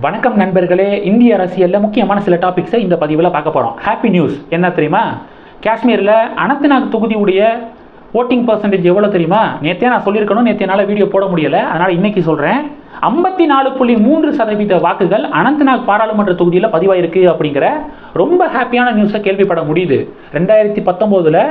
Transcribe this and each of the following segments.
வணக்கம் நண்பர்களே. இந்திய அரசியலில் முக்கியமான சில டாபிக்ஸை இந்த பதிவில் பார்க்க போகிறோம் ஹாப்பி நியூஸ் என்ன தெரியுமா? காஷ்மீரில் அனந்த்நாக் தொகுதியுடைய ஓட்டிங் பர்சன்டேஜ் எவ்வளோ தெரியுமா? நேற்றே நான் சொல்லியிருக்கணும். நேற்று என்னால் வீடியோ போட முடியலை. அதனால் இன்னைக்கு சொல்கிறேன் ஐம்பத்தி நாலு புள்ளி மூன்று சதவீத வாக்குகள் அனந்த்நாக் பாராளுமன்ற தொகுதியில் பதிவாயிருக்கு அப்படிங்கிற ரொம்ப ஹாப்பியான நியூஸை கேள்விப்பட முடியுது. ரெண்டாயிரத்தி பத்தொம்போதில்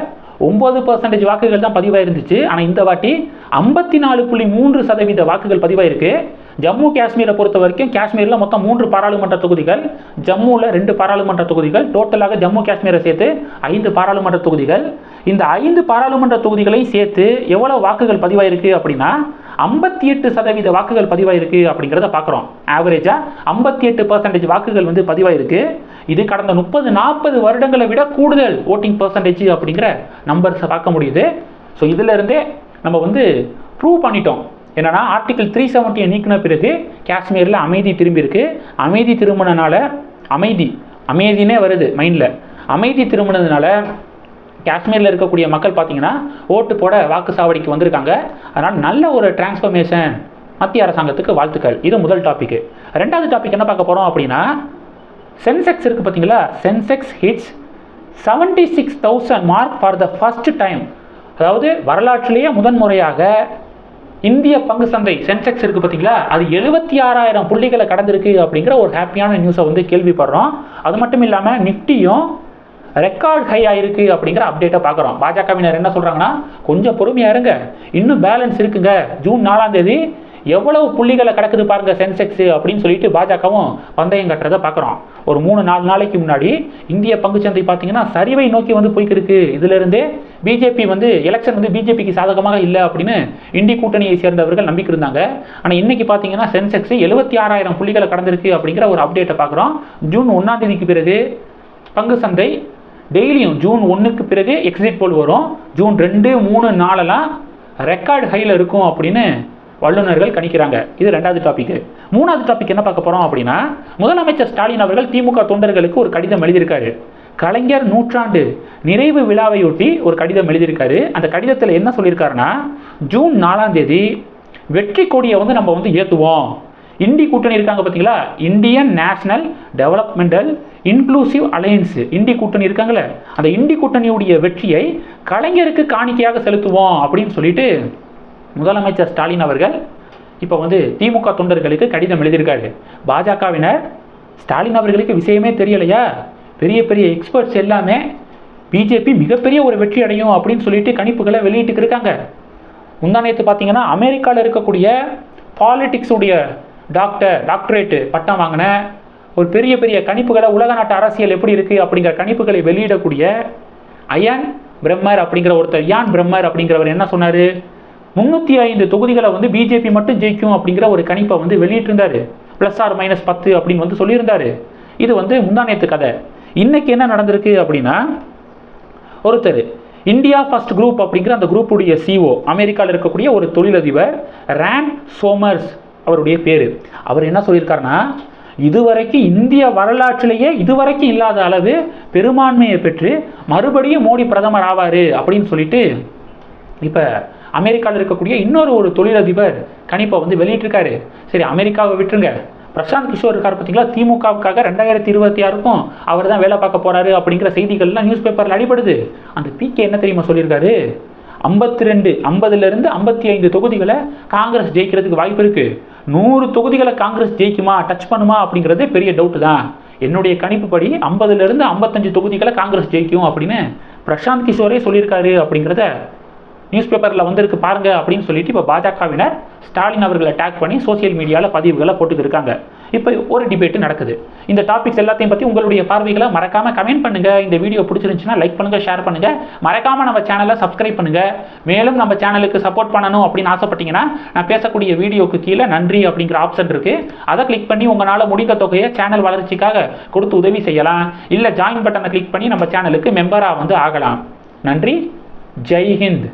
ஒம்பது பர்சன்டேஜ் வாக்குகள் தான் பதிவாயிருந்துச்சு. ஆனால் இந்த வாட்டி ஐம்பத்தி நாலு புள்ளி மூன்று சதவீத வாக்குகள் பதிவாயிருக்கு. ஜம்மு காஷ்மீரை பொறுத்த வரைக்கும் காஷ்மீரில் மொத்தம் மூன்று பாராளுமன்ற தொகுதிகள் ஜம்முவில் ரெண்டு பாராளுமன்ற தொகுதிகள் டோட்டலாக ஜம்மு காஷ்மீரை சேர்த்து ஐந்து பாராளுமன்ற தொகுதிகள். இந்த ஐந்து பாராளுமன்ற தொகுதிகளையும் சேர்த்து எவ்வளோ வாக்குகள் பதிவாயிருக்கு அப்படின்னா ஐம்பத்தி எட்டு சதவீத வாக்குகள் பதிவாயிருக்கு அப்படிங்கிறத பார்க்குறோம். ஆவரேஜாக ஐம்பத்தி எட்டு பர்சன்டேஜ் வாக்குகள் வந்து பதிவாயிருக்கு. இது கடந்த முப்பது நாற்பது வருடங்களை விட கூடுதல் ஓட்டிங் பர்சன்டேஜ் அப்படிங்கிற நம்பர்ஸை பார்க்க முடியுது. ஸோ இதிலிருந்தே நம்ம வந்து ப்ரூவ் பண்ணிட்டோம். என்னன்னா ஆர்டிகல் த்ரீ செவன்ட்டியை நீக்கின பிறகு காஷ்மீரில் அமைதி திரும்பியிருக்கு. அமைதி திரும்பினனால அமைதி அமைதினே வருது மைண்டில் அமைதி திரும்பினதுனால காஷ்மீரில் இருக்கக்கூடிய மக்கள் பார்த்தீங்கன்னா ஓட்டு போட வாக்கு சாவடிக்கு வந்திருக்காங்க. அதனால் நல்ல ஒரு டிரான்ஸ்ஃபர்மேஷன் மத்திய அரசாங்கத்துக்கு வாழ்த்துக்கள். இது முதல் டாபிக் ரெண்டாவது டாபிக் என்ன பார்க்க போகிறோம் அப்படின்னா சென்செக்ஸ் இருக்குது பார்த்தீங்களா Sensex hits seventy six thousand mark for the first time அதாவது வரலாற்றிலேயே முதன்முறையாக இந்திய பங்கு சந்தை சென்செக்ஸ் இருக்குது பார்த்தீங்களா அது எழுபத்தி ஆறாயிரம் புள்ளிகளை கடந்திருக்கு அப்படிங்கிற ஒரு ஹாப்பியான நியூஸை வந்து கேள்விப்படுறோம். அது மட்டும் இல்லாமல் நிஃப்டியும் ரெக்கார்ட் ஹை ஆயிருக்கு அப்படிங்கிற அப்டேட்டை பார்க்குறோம் பாஜகவினர் என்ன சொல்கிறாங்கன்னா கொஞ்சம் பொறுமையாக இருங்க. இன்னும் பேலன்ஸ் இருக்குங்க. ஜூன் நாலாம் தேதி எவ்வளவு புள்ளிகளை கிடக்குது பாருங்க சென்செக்ஸ் அப்படின்னு சொல்லிட்டு பாஜகவும் பந்தயம் கட்டுறதை பார்க்குறோம் ஒரு மூணு நாலு நாளைக்கு முன்னாடி இந்திய பங்குச்சந்தை பார்த்தீங்கன்னா சரிவை நோக்கி வந்து போய்க்கிருக்கு. இதுலேருந்தே பிஜேபி வந்து எலெக்ஷன் வந்து பிஜேபிக்கு சாதகமாக இல்லை அப்படின்னு இந்தி கூட்டணியை சேர்ந்தவர்கள் நம்பிக்கை இருந்தாங்க ஆனால் இன்னைக்கு பார்த்தீங்கன்னா சென்செக்ஸ் எழுபத்தி ஆறாயிரம் புள்ளிகளை கடந்திருக்கு அப்படிங்கிற ஒரு அப்டேட்டை பார்க்குறோம் ஜூன் ஒன்றாம் தேதிக்கு பிறகு பங்கு சந்தை டெய்லியும் ஜூன் ஒன்றுக்கு பிறகு எக்ஸிட் போல் வரும். ஜூன் ரெண்டு மூணு நாலெல்லாம் ரெக்கார்டு ஹையில் இருக்கும் அப்படின்னு வல்லுநர்கள் கணிக்கிறாங்க. இது ரெண்டாவது டாபிக் மூணாவது டாபிக் என்ன பார்க்க போகிறோம் அப்படின்னா முதலமைச்சர் ஸ்டாலின் அவர்கள் திமுக தொண்டர்களுக்கு ஒரு கடிதம் எழுதியிருக்காரு. கலைஞர் நூற்றாண்டு நிறைவு விழாவையொட்டி ஒரு கடிதம் எழுதியிருக்காரு. அந்த கடிதத்தில் என்ன சொல்லியிருக்காருன்னா ஜூன் நாலாம் தேதி வெற்றி கொடியை வந்து நம்ம வந்து ஏற்றுவோம் இந்தி கூட்டணி இருக்காங்க பார்த்தீங்களா Indian national developmental inclusive alliance. Hindi கூட்டணி இருக்காங்களே அந்த இந்தி கூட்டணியுடைய வெற்றியை கலைஞருக்கு காணிக்கையாக செலுத்துவோம் அப்படின்னு சொல்லிட்டு முதலமைச்சர் ஸ்டாலின் அவர்கள் இப்போ வந்து திமுக தொண்டர்களுக்கு கடிதம் எழுதியிருக்காரு. பாஜகவினர் ஸ்டாலின் அவர்களுக்கு விஷயமே தெரியலையா? பெரிய பெரிய எக்ஸ்பர்ட்ஸ் எல்லாமே பிஜேபி மிகப்பெரிய ஒரு வெற்றி அடையும் அப்படின்னு சொல்லிட்டு கணிப்புகளை வெளியிட்டு இருக்காங்க. முந்தானயத்து பார்த்தீங்கன்னா அமெரிக்காவில் இருக்கக்கூடிய பாலிட்டிக்ஸுடைய டாக்டர் டாக்டரேட்டு பட்டம் வாங்கின ஒரு பெரிய பெரிய கணிப்புகளை உலக நாட்டு அரசியல் எப்படி இருக்குது அப்படிங்கிற கணிப்புகளை வெளியிடக்கூடிய அயான் பிரம்மர் அப்படிங்கிற ஒருத்தர் யான் பிரம்மர் அப்படிங்கிறவர் என்ன சொன்னார்? முந்நூற்றி ஐந்து தொகுதிகளை வந்து பிஜேபி மட்டும் ஜெயிக்கும் அப்படிங்கிற ஒரு கணிப்பை வந்து வெளியிட்டிருந்தார். ப்ளஸ் ஆர் மைனஸ் பத்து அப்படின்னு வந்து சொல்லியிருந்தார். இது வந்து முந்தானேத்து கதை. இன்றைக்கி என்ன நடந்திருக்கு அப்படின்னா ஒருத்தர் இந்தியா ஃபஸ்ட் குரூப் அப்படிங்கிற அந்த குரூப்புடைய சிஓ அமெரிக்காவில் இருக்கக்கூடிய ஒரு தொழிலதிபர் ரேன் சோமர்ஸ் அவருடைய பேர். அவர் என்ன சொல்லியிருக்காருன்னா இதுவரைக்கும் இந்திய வரலாற்றிலேயே இதுவரைக்கும் இல்லாத அளவு பெரும்பான்மையை பெற்று மறுபடியும் மோடி பிரதமர் ஆவார் அப்படின்னு சொல்லிட்டு இப்போ அமெரிக்காவில் இருக்கக்கூடிய இன்னொரு ஒரு தொழிலதிபர் கணிப்பை வந்து வெளியிட்டிருக்காரு. சரி அமெரிக்காவை விட்டுருங்க. பிரசாந்த் கிஷோர் இருக்கார் பார்த்தீங்களா? திமுகவுக்காக ரெண்டாயிரத்தி இருபத்தி ஆறுக்கும் அவர் தான் வேலை பார்க்க போறாரு அப்படிங்கிற செய்திகள்லாம் நியூஸ் பேப்பரில் அடிபடுது. அந்த பிகே என்ன தெரியுமா சொல்லியிருக்காரு? ஐம்பத்தி ரெண்டு ஐம்பதுலேருந்து ஐம்பத்தி ஐந்து தொகுதிகளை காங்கிரஸ் ஜெயிக்கிறதுக்கு வாய்ப்பு இருக்குது நூறு தொகுதிகளை காங்கிரஸ் ஜெயிக்குமா டச் பண்ணுமா அப்படிங்கிறதே பெரிய டவுட்டு தான். என்னுடைய கணிப்புப்படி ஐம்பதுலேருந்து ஐம்பத்தஞ்சு தொகுதிகளை காங்கிரஸ் ஜெயிக்கும் அப்படின்னு பிரசாந்த் கிஷோரே சொல்லியிருக்காரு அப்படிங்கிறத நியூஸ் பேப்பரில் வந்திருக்கு பாருங்க அப்படின்னு சொல்லிட்டு இப்போ பாஜகவினர் ஸ்டாலின் அவர்களை டேக் பண்ணி சோசியல் மீடியாவில் பதிவுகளை போட்டுட்டு இருக்காங்க. இப்போ ஒரு டிபேட் நடக்குது. இந்த டாபிக்ஸ் எல்லாத்தையும் பற்றி உங்களுடைய பார்வைகளை மறக்காம கமெண்ட் பண்ணுங்க. இந்த வீடியோ பிடிச்சிருந்துச்சுன்னா லைக் பண்ணுங்க ஷேர் பண்ணுங்க. மறக்காம நம்ம சேனலை சப்ஸ்கிரைப் பண்ணுங்க. மேலும் நம்ம சேனலுக்கு சப்போர்ட் பண்ணணும் அப்படின்னு ஆசைப்பட்டீங்கன்னா நான் பேசக்கூடிய வீடியோக்கு கீழே நன்றி அப்படிங்கிற ஆப்ஷன் இருக்கு. அதை கிளிக் பண்ணி உங்களால் முடிந்த தொகையை சேனல் வளர்ச்சிக்காக கொடுத்து உதவி செய்யலாம். இல்லை ஜாயின் பட்டனை கிளிக் பண்ணி நம்ம சேனலுக்கு மெம்பராக வந்து ஆகலாம். நன்றி. ஜெய் ஹிந்த்.